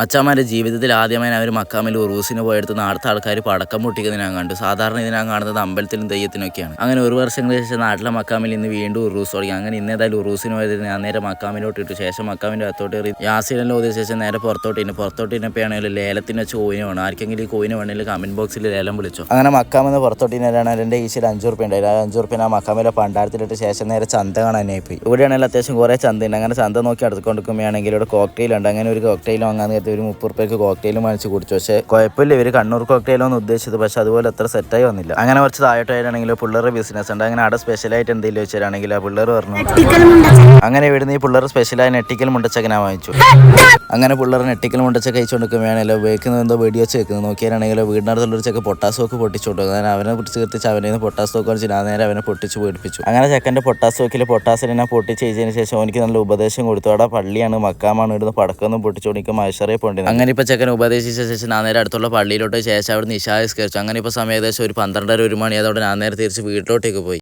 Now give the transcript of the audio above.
മച്ചാമാരുടെ ജീവിതത്തിൽ ആദ്യമായി അവർ മക്കാമിൽ ഉറൂസിന് പോയെടുത്ത് നാടത്തെ ആൾക്കാർ പടക്കം പൊട്ടിക്കുന്നത് ഞാൻ കണ്ടു. സാധാരണ ഇത് ഞാൻ കാണുന്നത് അമ്പലത്തിലും തെയ്യത്തിനൊക്കെയാണ്. അങ്ങനെ ഒരു വർഷങ്ങൾക്ക് ശേഷം നാട്ടിലെ മക്കാമിൽ ഇന്ന് വീണ്ടും ഉറൂസ് തുടങ്ങി. അങ്ങനെ ഇന്ന് ഏതായാലും ഉറൂസിന് പോയത് ഞാൻ നേരെ മക്കാമിലോട്ട് ഇട്ടു. ശേഷം മക്കാമിന്റെ അകത്തോട്ട് കയറി യാസിലെല്ലാം ഓതിയ ശേഷം നേരെ പുറത്തോട്ട് ഇന്ന് പുറത്തോട്ട് ഇന്നപ്പോഴാണെങ്കിൽ ലേലത്തിന് വെച്ച് കോയിന് വേണം. ആർക്കെങ്കിലും ഈ കോയിന് വേണമെങ്കിൽ കമന്റ് ബോക്സിൽ ലേലം വിളിച്ചു. അങ്ങനെ മക്കാമെന്ന് പുറത്തോട്ട് ഇന്നാണ് എന്റെ ഈശ്വര അഞ്ചു റുപ്യ ഉണ്ടായില്ല ആ അഞ്ചു റുപ്യ ആ മക്കാമിലെ പണ്ടാരത്തിലിട്ട് ശേഷം നേരെ ചന്ത കാണാനായി പോയി. ഇവിടെയാണെങ്കിൽ അത്യാവശ്യം കുറേ ചന്ത ഉണ്ട്. അങ്ങനെ ചന്ത നോക്കി അടുത്തുകൊണ്ടിരിക്കുമ്പോഴാണെങ്കിൽ ഇവിടെ കോക്ടെയിൽ ഉണ്ട്. അങ്ങനെ ഒരു കോക്ടെയിൽ വാങ്ങാൻ നേരത്തെ ഒരു മുപ്പത് റുപ്യക്ക് കോക്ടെയിലും വാങ്ങിച്ച് കുടിച്ചു. പക്ഷേ കുഴപ്പമില്ല. ഇവർ കണ്ണൂർ കോക്ടെയിലൊന്നും ഉദ്ദേശിച്ചത്. പക്ഷേ അതുപോലെ അത്ര സെറ്റായി വന്നില്ല. അങ്ങനെ കുറച്ച് താഴോട്ടായിട്ടാണെങ്കിൽ പിള്ളേരുടെ ബിസിനസ് ഉണ്ട്. അങ്ങനെ അവിടെ സ്പെഷ്യലായിട്ട് എന്തെങ്കിലും വെച്ചാണെങ്കിൽ ആ പിള്ളേർ പറഞ്ഞു. അങ്ങനെ ഇവിടുന്ന് ഈ പിള്ളേർ സ്പെഷ്യലായ നെട്ടിക്കൽ മുണ്ടച്ചക്കനാ വാങ്ങിച്ചു. അങ്ങനെ പിള്ളേർ നെട്ടിക്കൽ മുണ്ടച്ചക്ക കഴിച്ചുകൊണ്ടിരിക്കുമ്പോഴാണല്ലോ ഉപയോഗിക്കുന്നത്. എന്തോ വീഡിയോ വെച്ച് വെക്കുന്നത്. നോക്കിയാണെങ്കിൽ വീടിനടുത്തുള്ളൊരു ചെക്ക് പൊട്ടാസ് തോക്ക് പൊട്ടിച്ചോട്ടു അങ്ങനെ അവനെ കുറിച്ച് തീർത്തിച്ച് അവനെ നിന്ന് പൊട്ടാസ് തോക്ക് വെച്ച് ഞാൻ നേരെ അവനെ പൊട്ടിച്ച് പേടിപ്പിച്ചു. അങ്ങനെ ചെക്കന്റെ പൊട്ടാസ് തോക്കിൽ പൊട്ടാസിനെ പൊട്ടിച്ച് കഴിച്ചതിന് ശേഷം എനിക്ക് നല്ല ഉപദേശം കൊടുത്തു. അവിടെ പള്ളിയാണ് മക്കാമാണ്. ഇവിടുന്ന് പടക്കൊന്നും പൊട്ടിച്ചോടിക്കും മൈഷറെ പോണ്ടി അങ്ങനെ ഇപ്പോൾ ചെക്കൻ ഉപദേശിച്ച ശേഷം ഞാൻ നേരെ അടുത്തുള്ള പള്ളിയിലോട്ട് ശേഷം അവിടെ നിശാസ്കരിച്ചു അങ്ങനെ ഇപ്പോൾ സമയം ഏകദേശം ഒരു പന്ത്രണ്ടര ഒരു മണി. അതോടെ നേരെ തിരിച്ച് വീട്ടിലോട്ടേക്ക് പോയി.